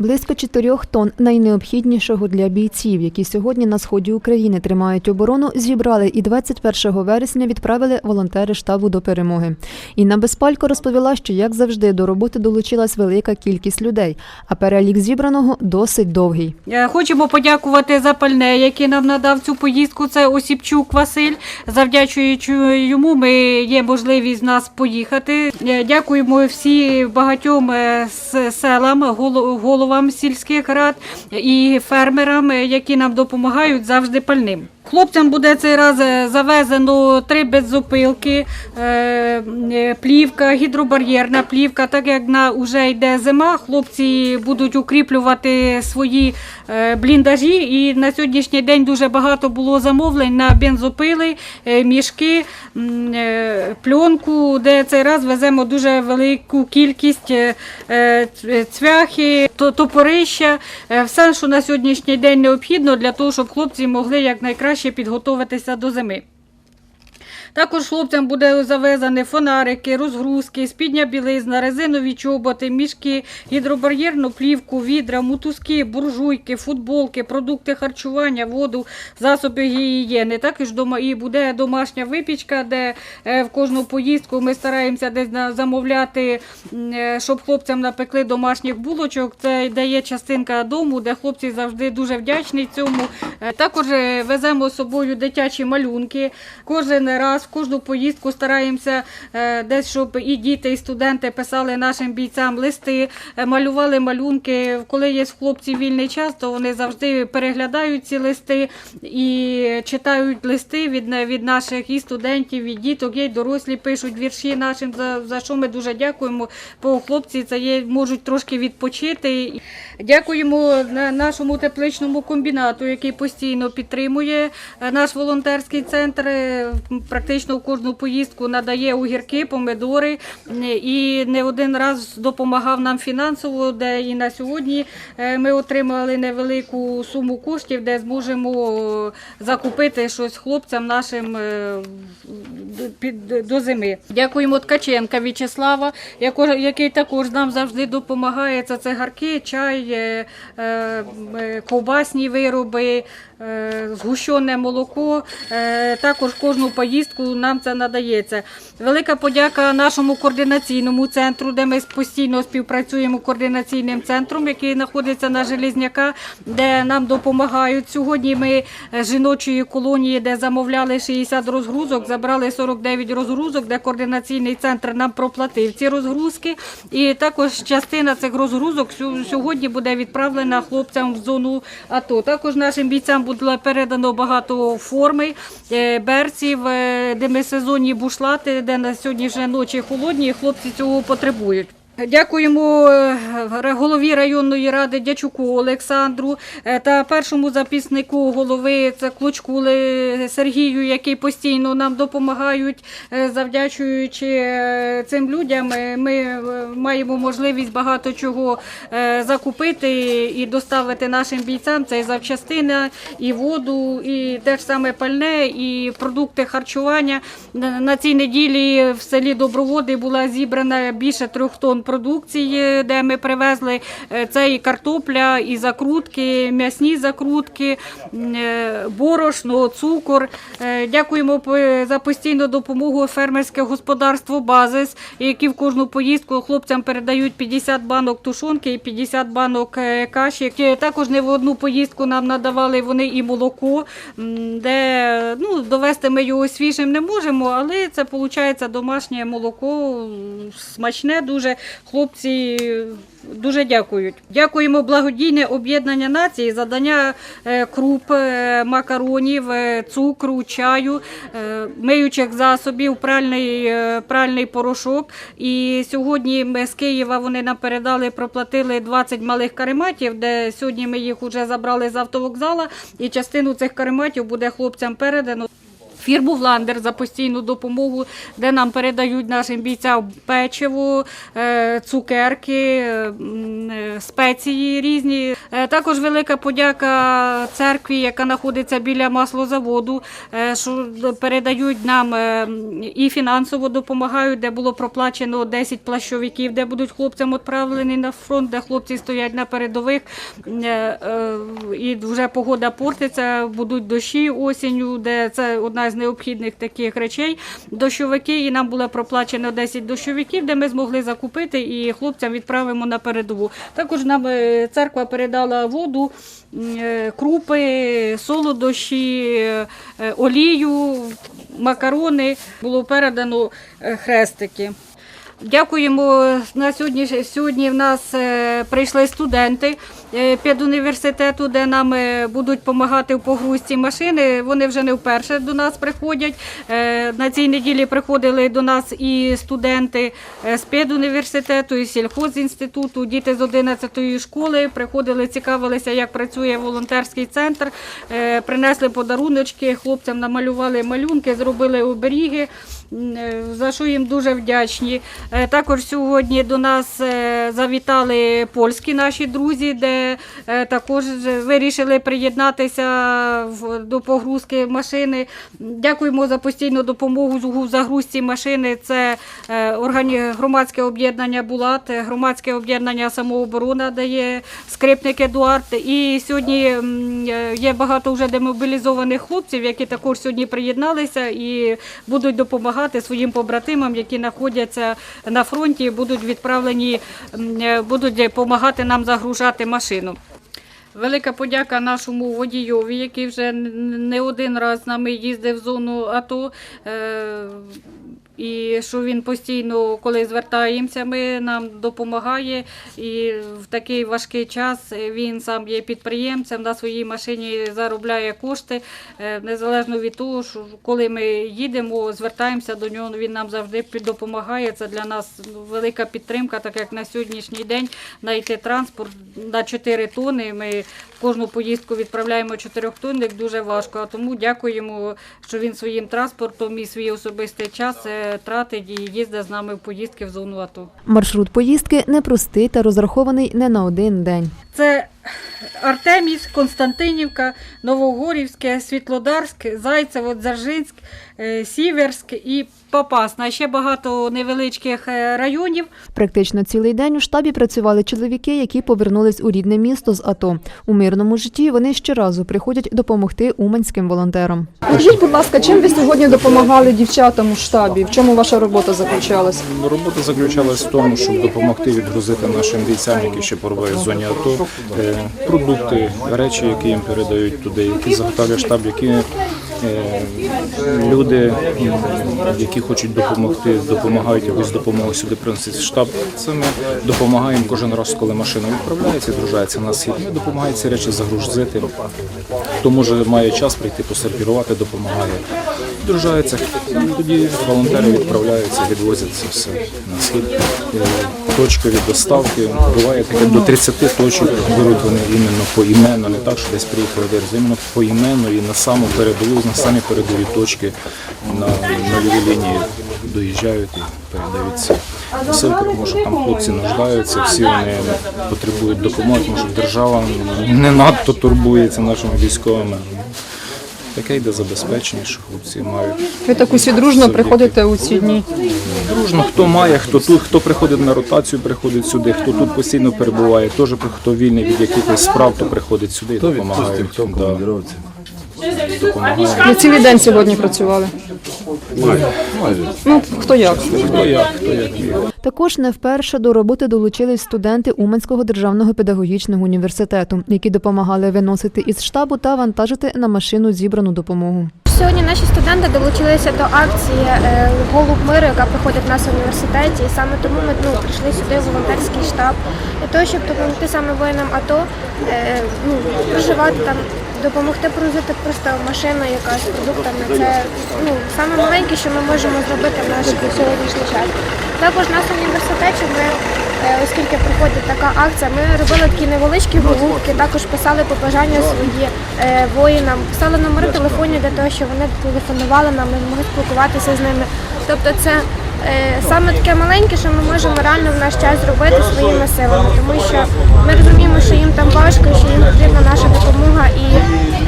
Близько 4 тонн найнеобхіднішого для бійців, які сьогодні на сході України тримають оборону, зібрали і 21 вересня відправили волонтери штабу до перемоги. Інна Безпалько розповіла, що як завжди до роботи долучилась велика кількість людей, а перелік зібраного досить довгий. Е, Хочемо подякувати за пальне, який нам надав цю поїздку. Це Осіпчук Василь. Завдячуючи йому, ми є можливість нас поїхати. Е, Дякуємо всі багатьом е, селам, голо- головам сільських рад і фермерам, е, які нам допомагають завжди пальним. Хлопцям буде цей раз е, завезено три бензопилки, е, е, плівка, гідробар'єрна плівка. Так як на вже йде зима, хлопці будуть укріплювати свої бліндажі. І на сьогоднішній день дуже багато було замовлень на бензопили, мішки, пленку, де цей раз веземо дуже велику кількість цвяхи, топорища, все, що на сьогоднішній день необхідно для того, щоб хлопці могли якнайкраще підготуватися до зими. Також хлопцям буде завезені фонарики, розгрузки, спідня білизна, резинові чоботи, мішки, гідробар'єрну плівку, відра, мотузки, буржуйки, футболки, продукти харчування, воду, засоби гігієни. Також дома і буде домашня випічка, де е, в кожну поїздку ми стараємося десь замовляти, е, щоб хлопцям напекли домашніх булочок. Це дає частинка дому, де хлопці завжди дуже вдячні цьому. Е, Також веземо з собою дитячі малюнки. Кожен раз, кожну поїздку стараємося е, десь, щоб і діти, і студенти писали нашим бійцям листи, е, малювали малюнки. Коли є в хлопців вільний час, то вони завжди переглядають ці листи і читають листи від, від наших і студентів, і діток, й дорослі пишуть вірші нашим, за, за що ми дуже дякуємо. Бо хлопці це є, можуть трошки відпочити. Дякуємо нашому тепличному комбінату, який постійно підтримує е, наш волонтерський центр. Е, Практично в кожну поїздку надає огірки, помидори е, і не один раз допомагав нам фінансово, де і на сьогодні е, ми отримали невелику суму коштів, де зможемо закупити щось хлопцям нашим е, до зими. Дякуємо Ткаченка В'ячеслава, який також нам завжди допомагає. Це цигарки, чай, е, е, е, ковбасні вироби, е, згущене молоко. Е, Також кожну поїздку нам це надається. Велика подяка нашому координаційному центру, де ми постійно співпрацюємо координаційним центром, який знаходиться на Железняка, де нам допомагають. Сьогодні ми е, з жіночої колонії, де замовляли 60 розгрузок, забрали 49 розгрузок, де координаційний центр нам проплатив ці розгрузки. І також частина цих розгрузок сьогодні буде відправлена хлопцям в зону АТО. Також нашим бійцям буде передано багато форми, е, берців, е, демисезонні бушлати, де на сьогодні вже ночі холодні, і хлопці цього потребують. Дякуємо е, голові районної ради Дячуку Олександру е, та першому записнику голови це Клочку Сергію, який постійно нам допомагають. Е, Завдячуючи цим людям, ми маємо можливість багато чого закупити і доставити нашим бійцям. Це і запчастина, і воду, і те ж саме пальне, і продукти харчування. На цій неділі в селі Доброводи була зібрана більше трьох тонн продукції, де ми привезли е, це і картопля, і закрутки, м'ясні закрутки, е, борошно, цукор. Е, Дякуємо за постійну допомогу фермерське господарство Базис, які в кожну поїздку хлопцям передають 50 банок тушонки і 50 банок каші. Також не в одну поїздку нам надавали вони і молоко, де ну, довести ми його свіжим не можемо, але це виходить домашнє молоко, смачне дуже. Хлопці дуже дякують. Дякуємо благодійне об'єднання нації за дання е, круп, е, макаронів, е, цукру, чаю, миючих засобів, пральний, пральний порошок. І сьогодні ми з Києва вони нам передали, проплатили 20 малих карематів, де сьогодні ми їх вже забрали з автовокзала, і частину цих карематів буде хлопцям передано. Фірму Вландер за постійну допомогу, де нам передають нашим бійцям печиво, е, цукерки, е, е, спеції різні. Також велика подяка церкві, яка знаходиться біля маслозаводу, що передають нам і фінансово допомагають, де було проплачено 10 плащовиків, де будуть хлопцям відправлені на фронт, де хлопці стоять на передових. І вже погода портиться, будуть дощі осінню, де це одна з необхідних таких речей. Дощовики, і нам було проплачено 10 дощовиків, де ми змогли закупити і хлопцям відправимо на передову. Також нам е, церква передала воду, е, крупи, солодощі, е, олію, макарони. Було передано хрестики. Дякуємо. На сьогодні сьогодні в нас прийшли студенти педуніверситету, де нам е, будуть допомагати в погрузці машини. Вони вже не вперше до нас приходять. Е, На цій неділі приходили до нас і студенти е, з педуніверситету, і сільхозінституту, діти з 11-ї школи приходили, цікавилися, як працює волонтерський центр. Е, Принесли подаруночки, хлопцям намалювали малюнки, зробили оберіги. Е, За що їм дуже вдячні. Е, Також сьогодні до нас е, завітали польські наші друзі, де е, також вирішили приєднатися до погрузки машини. Дякуємо за постійну допомогу в загрузці машини. Це е, громадське об'єднання Булат, громадське об'єднання самооборона дає скрипник Едуард. І сьогодні е, є багато вже демобілізованих хлопців, які також сьогодні приєдналися і будуть допомагати своїм побратимам, які знаходяться на фронті, будуть відправлені, будуть допомагати нам загружати машину. Велика подяка нашому водійові, який вже не один раз з нами їздив в зону АТО. І що він постійно, коли звертаємося, ми нам допомагає. І в такий важкий час він сам є підприємцем, на своїй машині заробляє кошти. Е, Незалежно від того, що коли ми їдемо, звертаємося до нього, він нам завжди допомагає. Це для нас велика підтримка, так як на сьогоднішній день знайти транспорт на 4 тони. Ми кожну поїздку відправляємо 4 тонник, дуже важко. А тому дякуємо, що він своїм транспортом і свій особистий час е, тратить і їздить з нами в поїздки в зону АТО. Маршрут поїздки непростий та розрахований не на один день. Це Артеміс, Константинівка, Новогорівське, Світлодарськ, Зайцево, Дзержинськ, е, Сіверськ і Попасна. Ще багато невеличких е, районів. Практично цілий день у штабі працювали чоловіки, які повернулись у рідне місто з АТО. У мирному житті вони щоразу приходять допомогти уманським волонтерам. Скажіть, будь ласка, чим ви сьогодні допомагали дівчатам у штабі? В чому ваша робота заключалась? Робота заключалась в тому, щоб допомогти відгрузити нашим бійцям, які ще перебувають в зоні АТО, е, продукти, речі, які їм передають туди, які заготовлює штаб, які люди, які хочуть допомогти, допомагають якусь допомогу сюди приносять в штаб. Це ми допомагаємо кожен раз, коли машина відправляється, відгружається на схід. Ми допомагаємо ці речі загрузити. Хто може має час прийти посервірувати, допомагає. Відгружається. Тоді волонтери відправляються, відвозять це все на схід. Точкові доставки. Буває таке до 30 точок беруть вони іменно поіменно, не так, що десь приїхали десь, іменно поіменно і на саму передову, на самі передові точки на нульові лінії доїжджають і передають ці посилки, тому що там хлопці нуждаються, всі вони потребують допомоги, тому що держава не надто турбується нашими військовими. Таке йде забезпечення, що хлопці мають Ви так усі дружно Завдяки. приходите у ці дні. дружно. Хто має, хто тут, хто приходить на ротацію, приходить сюди, хто тут постійно перебуває, теж хто вільний від якихось справ, то приходить сюди і допомагає. Да, допомагає. Ви цілий день сьогодні працювали. Ну, хто як? Хто як, хто як. Також не вперше до роботи долучились студенти Уманського державного педагогічного університету, які допомагали виносити із штабу та вантажити на машину зібрану допомогу. Сьогодні наші студенти долучилися до акції е, Голуб миру, яка проходить в нас в університеті. І саме тому ми ну, прийшли сюди в волонтерський штаб для того, щоб допомогти саме воїнам АТО е, ну, проживати там, допомогти провозити просто машину якась з продуктами. Це ну, саме маленьке, що ми можемо зробити в наш сьогоднішній час. Також нас в університеті ми е, оскільки проходить така акція. Ми робили такі невеличкі голубки, також писали побажання свої е, воїнам, писали номери телефонів для того, щоб вони телефонували нам, ми могли спілкуватися з ними. Тобто це саме таке маленьке, що ми можемо реально в наш час зробити своїми силами, тому що ми розуміємо, що їм там важко, що їм потрібна наша допомога, і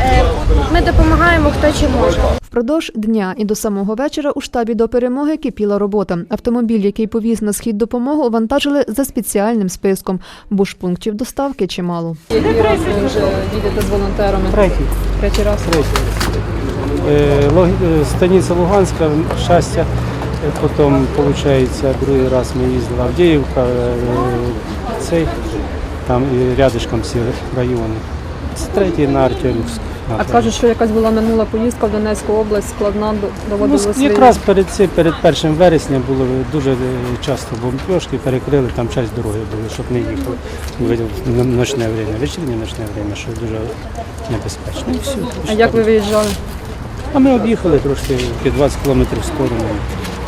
е, ми допомагаємо хто чи може. Впродовж дня і до самого вечора у штабі до перемоги кипіла робота. Автомобіль, який повіз на схід допомогу, вантажили за спеціальним списком, бо ж пунктів доставки чимало. Ви вже їдете з волонтерами? Третій. Третій раз. Е, Лог- е, Станиця Луганська, щастя. Потім, виходить, другий раз ми їздили в Авдіївка, е, цей, там і рядышком всі райони. Це третій на Артемівськ. А кажуть, що якась була минула поїздка в Донецьку область, складна, до- Ну, якраз перед цим, перед першим вересня було дуже е, часто бомбьошки, перекрили там часть дороги були, щоб не їхали в ночне время, вечірнє ночне время, що дуже небезпечно. І все. А як ви виїжджали? А ми об'їхали трошки під 20 кілометрів в сторону.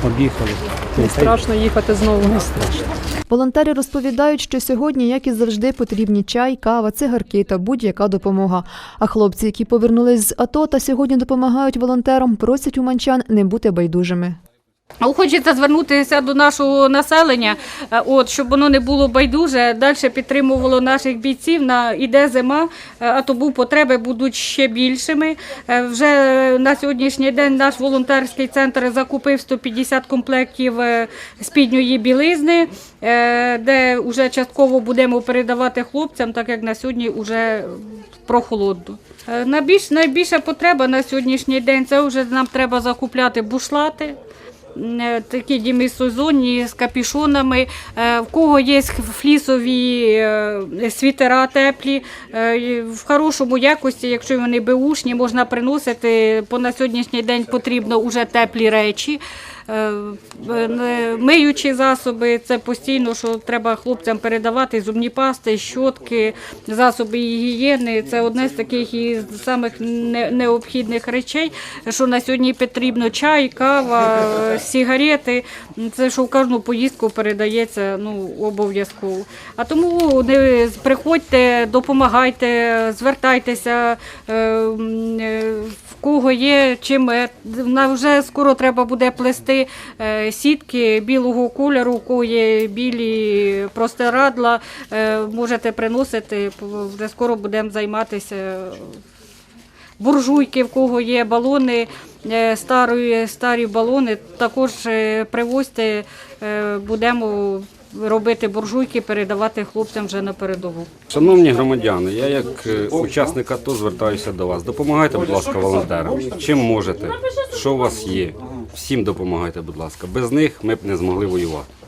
Об'їхали. Не страшно їхати знову? Не страшно. Волонтери розповідають, що сьогодні, як і завжди, потрібні чай, кава, цигарки та будь-яка допомога. А хлопці, які повернулись з АТО та сьогодні допомагають волонтерам, просять уманчан не бути байдужими. Ну, Хочеться звернутися до нашого населення, е, от, щоб воно не було байдуже, далі підтримувало наших бійців. На іде зима, е, а тому потреби будуть ще більшими. Е, Вже на сьогоднішній день наш волонтерський центр закупив 150 комплектів спідньої білизни, де вже частково будемо передавати хлопцям, так як на сьогодні вже прохолодно. Найбільш, найбільша потреба на сьогоднішній день це вже нам треба закупляти бушлати. Е, такі демісезонні з капюшонами. Е, В кого є флісові е, світера теплі, в хорошому якості, якщо вони беушні, можна приносити. Бо на сьогоднішній день потрібно вже теплі речі. Е, е, Миючі засоби, це постійно, що треба хлопцям передавати зубні пасти, щотки, засоби гігієни. Це одне з таких із самих необхідних речей, що на сьогодні потрібно чай, кава, е, сигарети. Це що в кожну поїздку передається ну, обов'язково. А тому не приходьте, допомагайте, звертайтеся. Кого є чим е, вже скоро треба буде плести е, сітки білого кольору, у кого є білі простирадла, е, можете приносити. Вже скоро будемо займатися буржуйки, в кого є балони, е, старі, балони, також привозьте, будемо робити буржуйки, передавати хлопцям вже на передову. Шановні громадяни, я як е, учасник АТО звертаюся до вас. Допомагайте, будь ласка, волонтерам. Чим можете, що у вас є. Всім допомагайте, будь ласка. Без них ми б не змогли воювати.